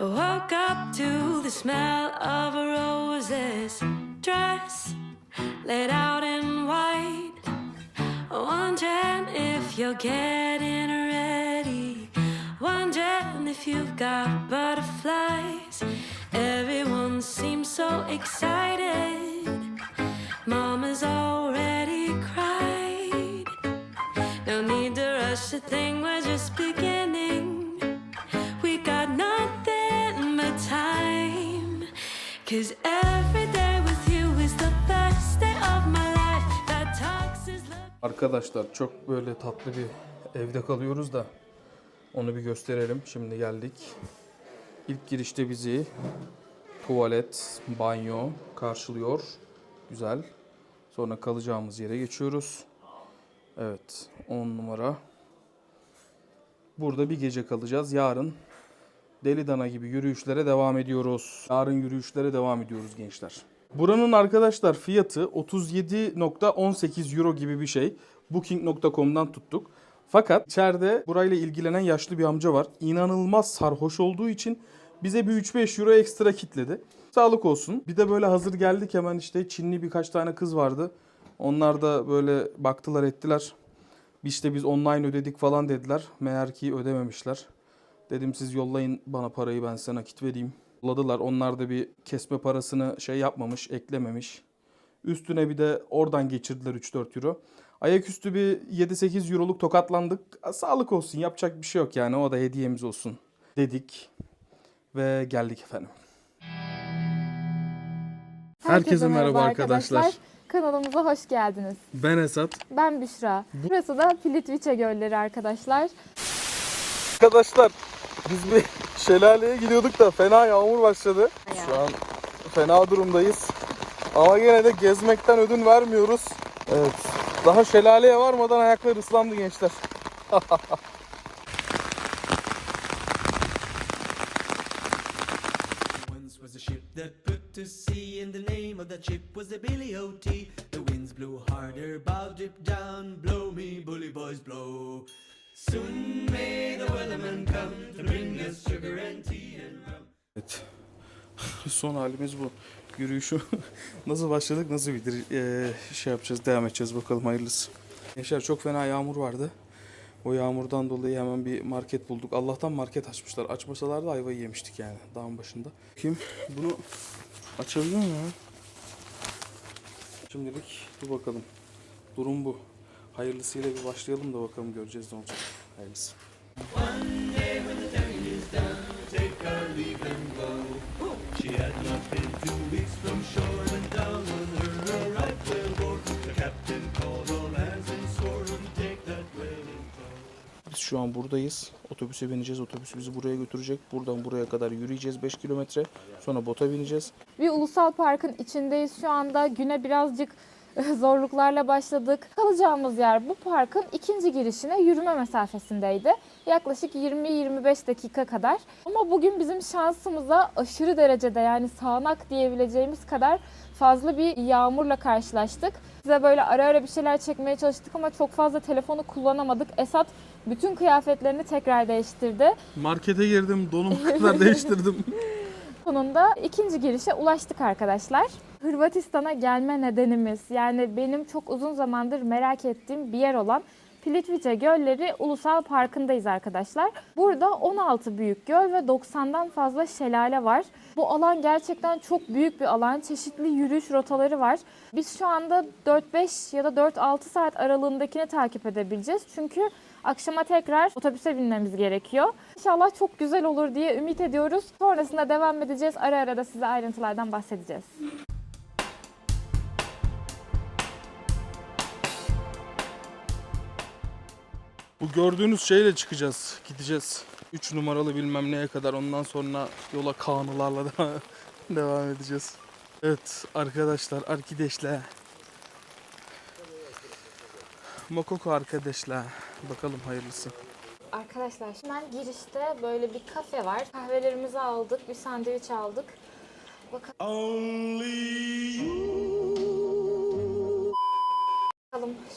I woke up to the smell of a rose's dress laid out in white. Wondering if you're getting ready. Wondering if you've got butterflies. Everyone seems so excited. Mama's already cried. No need to rush the thing, we're just beginning. Arkadaşlar çok böyle tatlı bir evde kalıyoruz da onu bir gösterelim. Şimdi geldik. İlk girişte bizi tuvalet, banyo karşılıyor. Güzel. Sonra kalacağımız yere geçiyoruz. Evet 10 numara. Burada bir gece kalacağız. Yarın deli dana gibi yürüyüşlere devam ediyoruz. Yarın yürüyüşlere devam ediyoruz gençler. Buranın arkadaşlar fiyatı 37.18 euro gibi bir şey. Booking.com'dan tuttuk. Fakat içeride burayla ilgilenen yaşlı bir amca var. İnanılmaz sarhoş olduğu için bize bir 3-5 euro ekstra kitledi. Sağlık olsun. Bir de böyle hazır geldik hemen işte Çinli birkaç tane kız vardı. Onlar da böyle baktılar ettiler. İşte biz online ödedik falan dediler. Meğer ki ödememişler. Dedim siz yollayın bana parayı ben size nakit vereyim. Yolladılar. Onlar da bir kesme parasını şey yapmamış, eklememiş. Üstüne bir de oradan geçirdiler 3-4 euro. Ayaküstü bir 7-8 euroluk tokatlandık. Sağlık olsun yapacak bir şey yok yani o da hediyemiz olsun dedik. Ve geldik efendim. Herkese merhaba arkadaşlar. Kanalımıza hoş geldiniz. Ben Esat. Ben Büşra. Burası da Plitvice Gölleri arkadaşlar. Arkadaşlar biz bir şelaleye gidiyorduk da fena yağmur başladı. Şu an fena durumdayız. Ama gene de gezmekten ödün vermiyoruz. Evet. Daha şelaleye varmadan ayaklar ıslandı gençler. To sea, and the name of that ship was the Billy O.T. The winds blew harder, bow dip down, blow me, bully boys, blow. Evet. Son halimiz bu. Yürüyüşü nasıl başladık nasıl bitir ee, şey yapacağız devam edeceğiz bakalım hayırlısı. Gençler çok fena yağmur vardı. O yağmurdan dolayı hemen bir market bulduk. Allah'tan market açmışlar. Açmasalardı ayvayı yemiştik yani dağın başında. Kim? Bunu açabiliyor mu ya? Şimdilik dur bakalım. Durum bu. Hayırlısıyla bir başlayalım da bakalım göreceğiz ne olacak. Hayırlısı. Biz şu an buradayız. Otobüse bineceğiz. Otobüs bizi buraya götürecek. Buradan buraya kadar yürüyeceğiz 5 kilometre. Sonra bota bineceğiz. Bir ulusal parkın içindeyiz şu anda. Güne birazcık zorluklarla başladık. Kalacağımız yer bu parkın ikinci girişine yürüme mesafesindeydi. Yaklaşık 20-25 dakika kadar. Ama bugün bizim şansımıza aşırı derecede yani sağanak diyebileceğimiz kadar fazla bir yağmurla karşılaştık. Size böyle ara ara bir şeyler çekmeye çalıştık ama çok fazla telefonu kullanamadık. Esat bütün kıyafetlerini tekrar değiştirdi. Markete girdim. Donumu kadar değiştirdim. Sonunda ikinci girişe ulaştık arkadaşlar. Hırvatistan'a gelme nedenimiz yani benim çok uzun zamandır merak ettiğim bir yer olan Plitvice Gölleri Ulusal Parkı'ndayız arkadaşlar. Burada 16 büyük göl ve 90'dan fazla şelale var. Bu alan gerçekten çok büyük bir alan. Çeşitli yürüyüş rotaları var. Biz şu anda 4-5 ya da 4-6 saat aralığındakini takip edebileceğiz. Çünkü akşama tekrar otobüse binmemiz gerekiyor. İnşallah çok güzel olur diye ümit ediyoruz. Sonrasında devam edeceğiz. Ara ara da size ayrıntılardan bahsedeceğiz. Bu gördüğünüz şeyle çıkacağız. Gideceğiz. 3 numaralı bilmem neye kadar. Ondan sonra yola kanılarla da devam edeceğiz. Evet arkadaşlar, arkadaşlar. Mokoko arkadaşlar. Bakalım hayırlısı. Arkadaşlar hemen girişte böyle bir kafe var. Kahvelerimizi aldık, bir sandviç aldık. Bakalım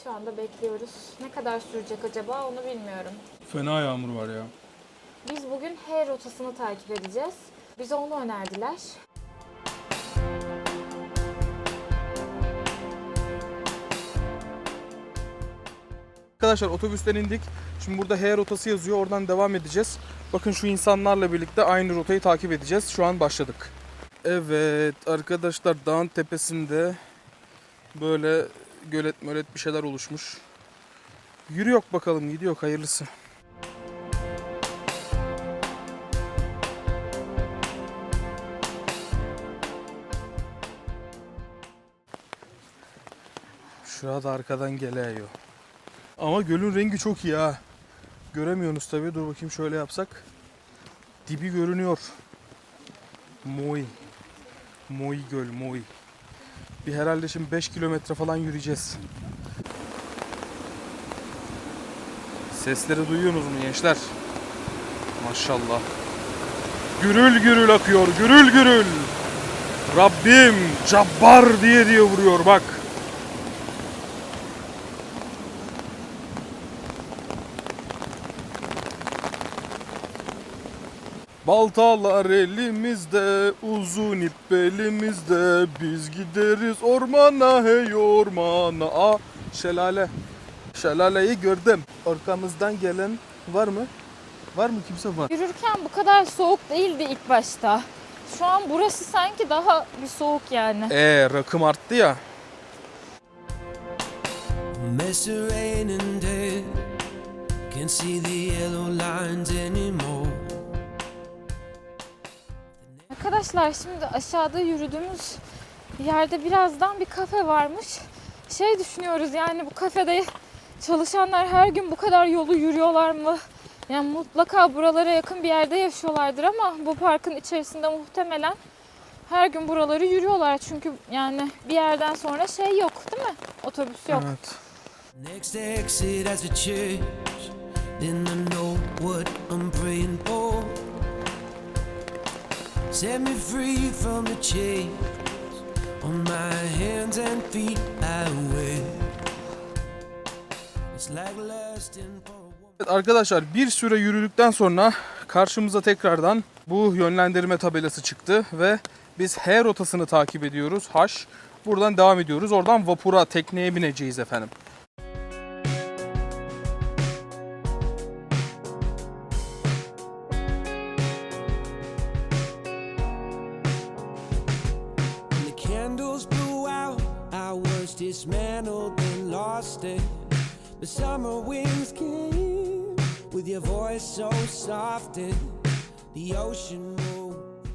şu anda bekliyoruz. Ne kadar sürecek acaba onu bilmiyorum. Fena yağmur var ya. Biz bugün H rotasını takip edeceğiz. Bize onu önerdiler. Arkadaşlar otobüsten indik. Şimdi burada H rotası yazıyor. Oradan devam edeceğiz. Bakın şu insanlarla birlikte aynı rotayı takip edeceğiz. Şu an başladık. Evet arkadaşlar dağın tepesinde böyle gölet mölet bir şeyler oluşmuş. Yürüyor bakalım gidiyor hayırlısı. Şurada arkadan geliyor. Ama gölün rengi çok iyi ha. Göremiyorsunuz tabii. Dur bakayım şöyle yapsak. Dibi görünüyor. Moy. Moy göl, Moy. Bir herhalde şimdi 5 kilometre falan yürüyeceğiz. Sesleri duyuyorsunuz mu gençler? Maşallah. Gürül gürül akıyor, gürül gürül. Rabbim cabbar diye diye vuruyor bak. Baltalar elimizde, uzun ip elimizde. Biz gideriz ormana, hey ormana. Aa, şelale. Şelaleyi gördüm. Arkamızdan gelen var mı? Var mı kimse var? Yürürken bu kadar soğuk değildi ilk başta. Şu an burası sanki daha bir soğuk yani. Ee, rakım arttı ya. Can't see the yellow lines anymore. Arkadaşlar şimdi aşağıda yürüdüğümüz yerde birazdan bir kafe varmış. Şey düşünüyoruz yani bu kafede çalışanlar her gün bu kadar yolu yürüyorlar mı? Yani mutlaka buralara yakın bir yerde yaşıyorlardır ama bu parkın içerisinde muhtemelen her gün buraları yürüyorlar. Çünkü yani bir yerden sonra şey yok değil mi? Otobüs yok. Evet. Next exit as a church. Then I know what I'm praying for. Set me free from the chains on my hands and feet I wear. It's like lusting for. Evet arkadaşlar bir süre yürüdükten sonra karşımıza tekrardan bu yönlendirme tabelası çıktı ve biz H rotasını takip ediyoruz. H. Buradan devam ediyoruz. Oradan vapura, tekneye bineceğiz efendim. The summer winds came with your voice so soft and the ocean moved.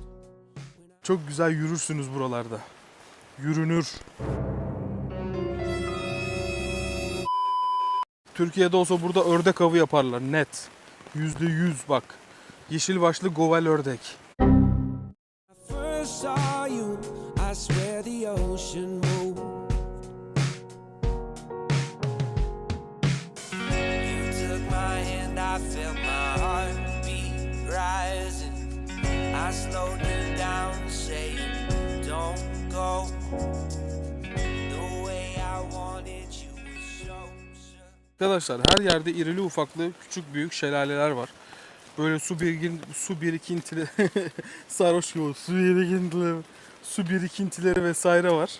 Çok güzel yürürsünüz buralarda. Yürünür. Türkiye'de olsa burada ördek avı yaparlar net. Yüzde yüz bak. Yeşil başlı govel ördek. Arkadaşlar her yerde irili ufaklı küçük büyük şelaleler var. Böyle su birgin su birikintileri sarhoş gibi su birikintileri su birikintileri vesaire var.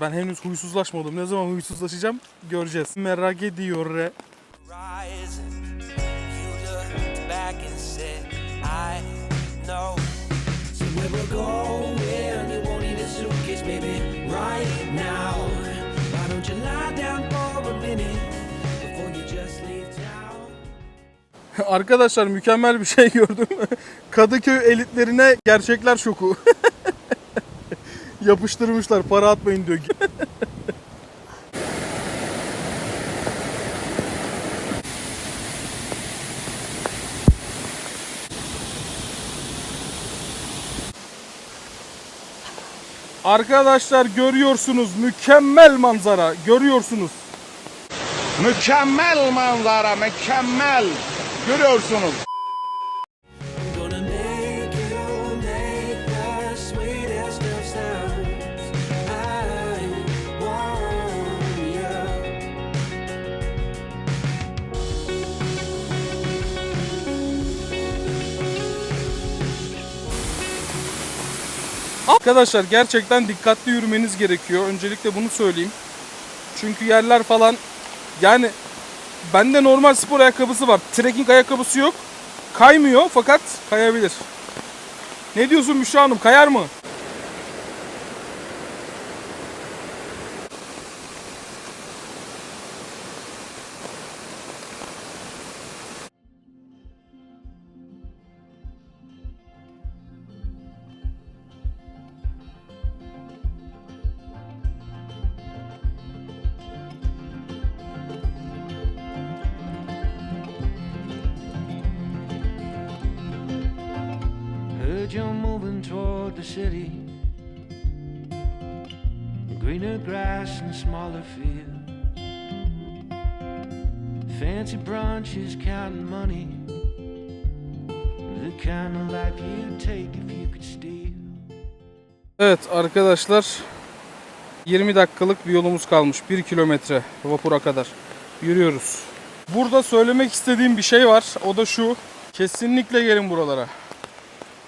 Ben henüz huysuzlaşmadım. Ne zaman huysuzlaşacağım göreceğiz. Merak ediyor re. Rising, you looked back and said, I know. So we will go where you won't need a suitcase, baby, right now. Arkadaşlar mükemmel bir şey gördüm. Kadıköy elitlerine gerçekler şoku. Yapıştırmışlar para atmayın diyor. Arkadaşlar görüyorsunuz mükemmel manzara görüyorsunuz. Mükemmel manzara, mükemmel. Görüyorsunuz. Arkadaşlar gerçekten dikkatli yürümeniz gerekiyor. Öncelikle bunu söyleyeyim. Çünkü yerler falan yani bende normal spor ayakkabısı var. Trekking ayakkabısı yok. Kaymıyor fakat kayabilir. Ne diyorsun Müşra Hanım? Kayar mı? You're moving toward the city. Greener grass and smaller fields. Fancy brunches, counting money. The kind of life you'd take if you could steal. Evet arkadaşlar 20 dakikalık bir yolumuz kalmış. 1 kilometre vapura kadar yürüyoruz. Burada söylemek istediğim bir şey var. O da şu. Kesinlikle gelin buralara.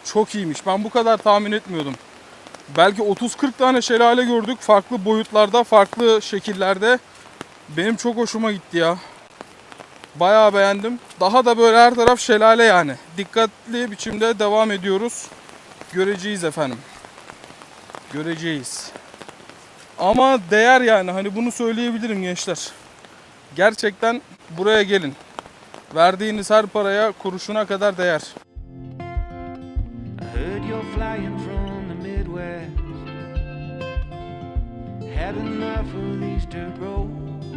Çok iyiymiş. Ben bu kadar tahmin etmiyordum. Belki 30-40 tane şelale gördük. Farklı boyutlarda, farklı şekillerde. Benim çok hoşuma gitti ya. Bayağı beğendim. Daha da böyle her taraf şelale yani. Dikkatli biçimde devam ediyoruz. Göreceğiz efendim göreceğiz. Ama değer yani hani bunu söyleyebilirim gençler. Gerçekten buraya gelin. Verdiğiniz her paraya kuruşuna kadar değer. Had enough of dirt roads.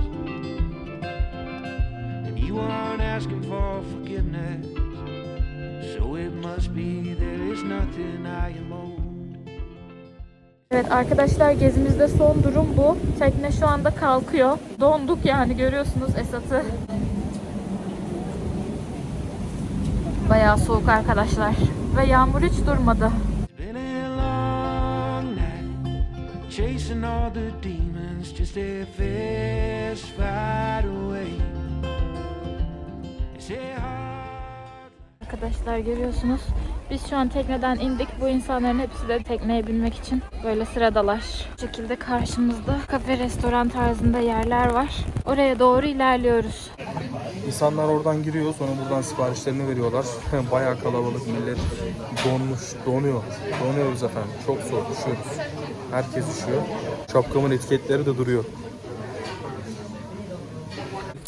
And you aren't asking for forgiveness. So it must be there is nothing I am owed. Evet arkadaşlar gezimizde son durum bu. Tekne şu anda kalkıyor. Donduk yani görüyorsunuz Esat'ı. Bayağı soğuk arkadaşlar. Ve yağmur hiç durmadı. Chasing all the demons just a fist fight away. It's a hard Arkadaşlar görüyorsunuz. Biz şu an tekneden indik. Bu insanların hepsi de tekneye binmek için böyle sıradalar. Bu şekilde karşımızda kafe, restoran tarzında yerler var. Oraya doğru ilerliyoruz. İnsanlar oradan giriyor sonra buradan siparişlerini veriyorlar. Bayağı kalabalık millet donmuş, donuyor. Donuyoruz efendim. Çok soğuk, üşüyoruz. Herkes üşüyor. Şapkamın etiketleri de duruyor.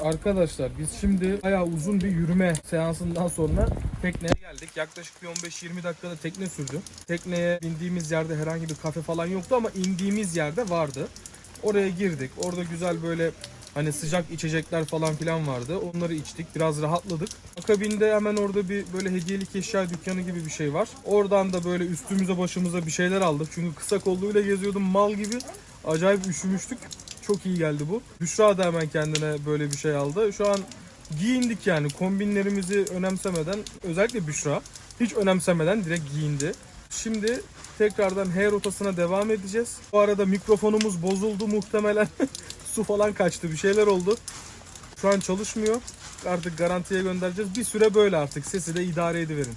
Arkadaşlar biz şimdi bayağı uzun bir yürüme seansından sonra tekneye geldik. Yaklaşık bir 15-20 dakikada tekne sürdü. Tekneye bindiğimiz yerde herhangi bir kafe falan yoktu ama indiğimiz yerde vardı. Oraya girdik. Orada güzel böyle hani sıcak içecekler falan filan vardı. Onları içtik. Biraz rahatladık. Akabinde hemen orada bir böyle hediyelik eşya dükkanı gibi bir şey var. Oradan da böyle üstümüze başımıza bir şeyler aldık. Çünkü kısa kolluyla geziyordum mal gibi. Acayip üşümüştük. Çok iyi geldi bu. Büşra da hemen kendine böyle bir şey aldı. Şu an giyindik yani kombinlerimizi önemsemeden özellikle Büşra hiç önemsemeden direkt giyindi. Şimdi tekrardan H rotasına devam edeceğiz. Bu arada mikrofonumuz bozuldu muhtemelen. Su falan kaçtı bir şeyler oldu. Şu an çalışmıyor. Artık garantiye göndereceğiz. Bir süre böyle artık. Sesi de idare ediverin.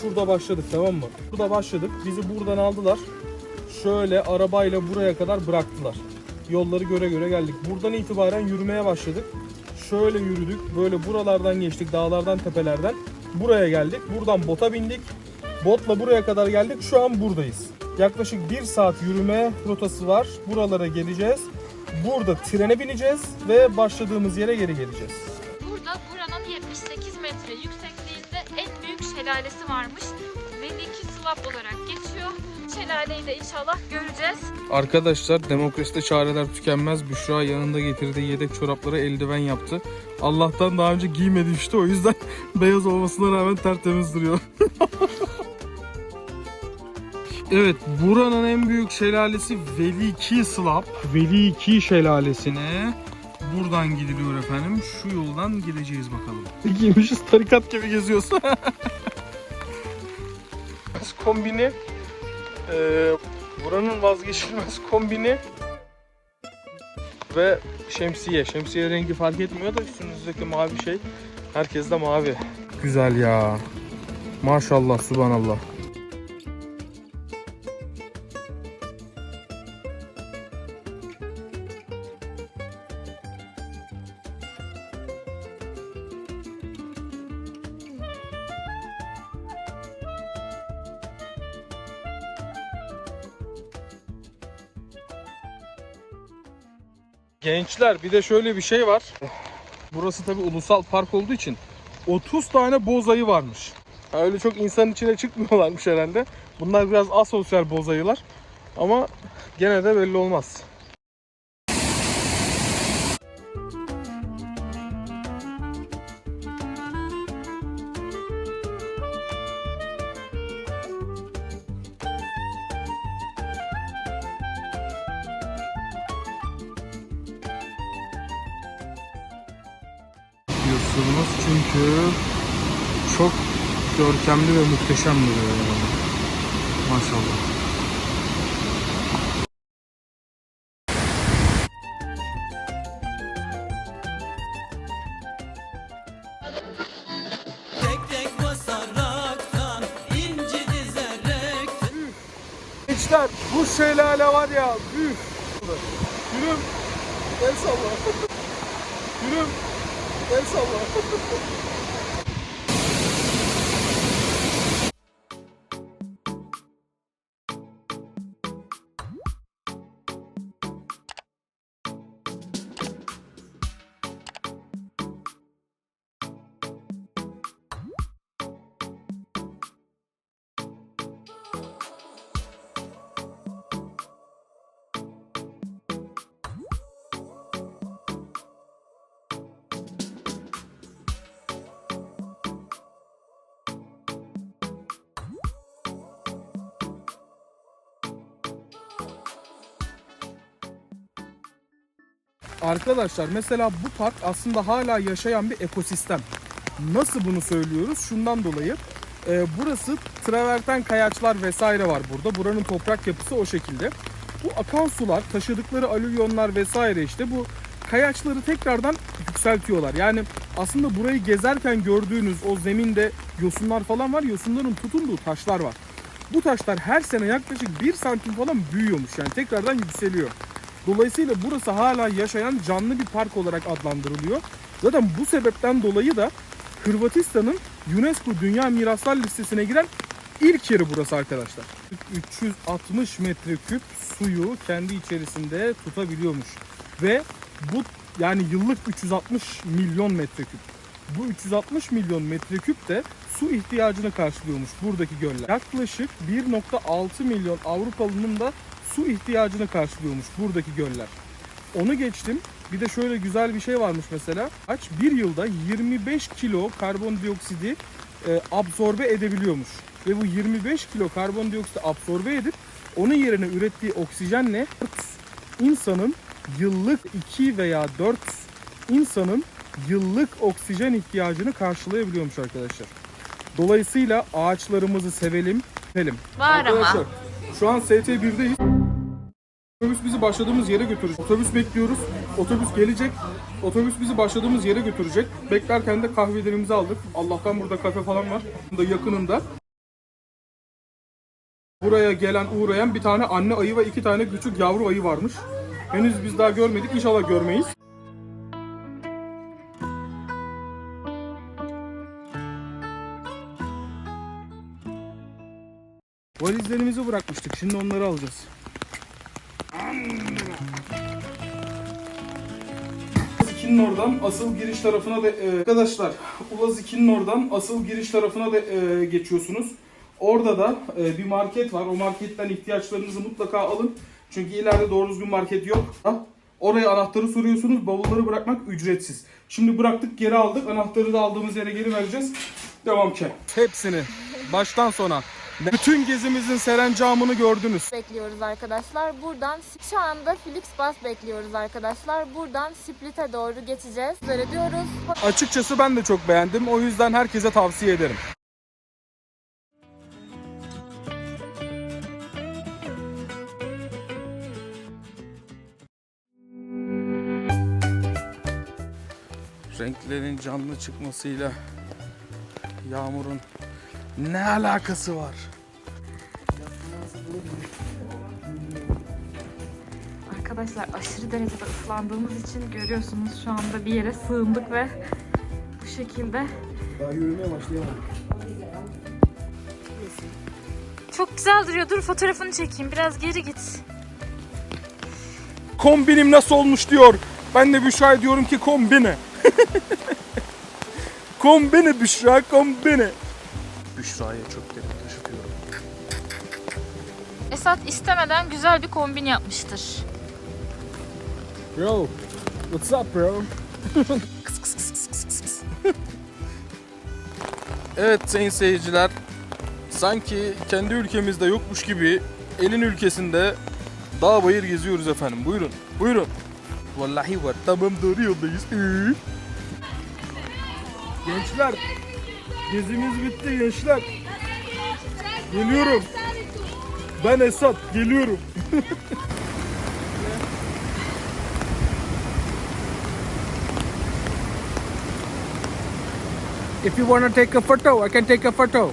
Şurada başladık tamam mı? Burada başladık. Bizi buradan aldılar. Şöyle arabayla buraya kadar bıraktılar. Yolları göre göre geldik. Buradan itibaren yürümeye başladık. Şöyle yürüdük. Böyle buralardan geçtik. Dağlardan, tepelerden. Buraya geldik. Buradan bota bindik. Botla buraya kadar geldik. Şu an buradayız. Yaklaşık bir saat yürüme rotası var. Buralara geleceğiz. Burada trene bineceğiz ve başladığımız yere geri geleceğiz. Burada buranın 78 metre yüksekliğinde en büyük şelalesi varmış. Veliki Slap olarak geçiyor. Şelaleyi de inşallah göreceğiz. Arkadaşlar demokraside çareler tükenmez. Büşra yanında getirdiği yedek çorapları eldiven yaptı. Allah'tan daha önce giymedi işte o yüzden beyaz olmasına rağmen tertemiz duruyor. evet buranın en büyük şelalesi Veliki Slap. Veliki şelalesine buradan gidiliyor efendim. Şu yoldan gideceğiz bakalım. Giymişiz tarikat gibi geziyoruz. kombini ee, buranın vazgeçilmez kombini ve şemsiye. Şemsiye rengi fark etmiyor da üstünüzdeki mavi şey. Herkes de mavi. Güzel ya. Maşallah, subhanallah. Gençler bir de şöyle bir şey var. Burası tabi ulusal park olduğu için 30 tane boz ayı varmış. Öyle çok insanın içine çıkmıyorlarmış herhalde. Bunlar biraz asosyal boz ayılar. Ama gene de belli olmaz. Çok görkemli ve muhteşem duruyor yani. Maşallah. Tek tek basaraktan inci dizerek Gençler bu şelale var ya büyük. Yürüm. El salla. Yürüm. El salla. Arkadaşlar mesela bu park aslında hala yaşayan bir ekosistem. Nasıl bunu söylüyoruz? Şundan dolayı e, burası traverten kayaçlar vesaire var burada. Buranın toprak yapısı o şekilde. Bu akan sular, taşıdıkları alüvyonlar vesaire işte bu kayaçları tekrardan yükseltiyorlar. Yani aslında burayı gezerken gördüğünüz o zeminde yosunlar falan var. Yosunların tutunduğu taşlar var. Bu taşlar her sene yaklaşık 1 santim falan büyüyormuş yani tekrardan yükseliyor. Dolayısıyla burası hala yaşayan canlı bir park olarak adlandırılıyor. Zaten bu sebepten dolayı da Hırvatistan'ın UNESCO Dünya Miraslar listesine giren ilk yeri burası arkadaşlar. 360 metreküp suyu kendi içerisinde tutabiliyormuş. Ve bu yani yıllık 360 milyon metreküp. Bu 360 milyon metreküp de su ihtiyacını karşılıyormuş buradaki göller. Yaklaşık 1.6 milyon Avrupalının da su ihtiyacını karşılıyormuş buradaki göller. Onu geçtim. Bir de şöyle güzel bir şey varmış mesela. Aç bir yılda 25 kilo karbondioksidi e, absorbe edebiliyormuş. Ve bu 25 kilo karbondioksiti absorbe edip onun yerine ürettiği oksijenle insanın yıllık 2 veya 4 insanın yıllık oksijen ihtiyacını karşılayabiliyormuş arkadaşlar. Dolayısıyla ağaçlarımızı sevelim, sevelim. Var ama. Arkadaşlar şu an ST1'deyiz. Otobüs bizi başladığımız yere götürecek. Otobüs bekliyoruz. Otobüs gelecek. Otobüs bizi başladığımız yere götürecek. Beklerken de kahvelerimizi aldık. Allah'tan burada kafe falan var. Burada yakınında. Buraya gelen uğrayan bir tane anne ayı ve iki tane küçük yavru ayı varmış. Henüz biz daha görmedik. İnşallah görmeyiz. Valizlerimizi bırakmıştık. Şimdi onları alacağız. 2'nin oradan asıl giriş tarafına da e, arkadaşlar Ulaz 2'nin oradan asıl giriş tarafına da e, geçiyorsunuz. Orada da e, bir market var. O marketten ihtiyaçlarınızı mutlaka alın. Çünkü ileride doğru düzgün market yok. Oraya anahtarı soruyorsunuz. Bavulları bırakmak ücretsiz. Şimdi bıraktık geri aldık. Anahtarı da aldığımız yere geri vereceğiz. Devam ki. Hepsini baştan sona. Bütün gezimizin serencamını gördünüz. bekliyoruz arkadaşlar. Buradan şu anda Flixbus bekliyoruz arkadaşlar. Buradan Split'e doğru geçeceğiz. Böyle diyoruz. Açıkçası ben de çok beğendim. O yüzden herkese tavsiye ederim. Renklerin canlı çıkmasıyla yağmurun Ne alakası var? Arkadaşlar aşırı derecede ıslandığımız için görüyorsunuz şu anda bir yere sığındık ve bu şekilde. Daha yürümeye başlayamadık. Çok güzel duruyor. Dur fotoğrafını çekeyim. Biraz geri git. Kombinim nasıl olmuş diyor. Ben de Büşra'ya diyorum ki kombine. kombine Büşra kombine. Büşra'ya çöpleri taşıtıyorum. Esat istemeden güzel bir kombin yapmıştır. Bro, what's up bro? evet sayın seyirciler. Sanki kendi ülkemizde yokmuş gibi elin ülkesinde dağ bayır geziyoruz efendim. Buyurun, buyurun. Vallahi var. Tamam doğru yoldayız. Ee? Gençler, gezimiz bitti gençler. Geliyorum. Ben Esat, geliyorum. If you want to take a photo, I can take a photo.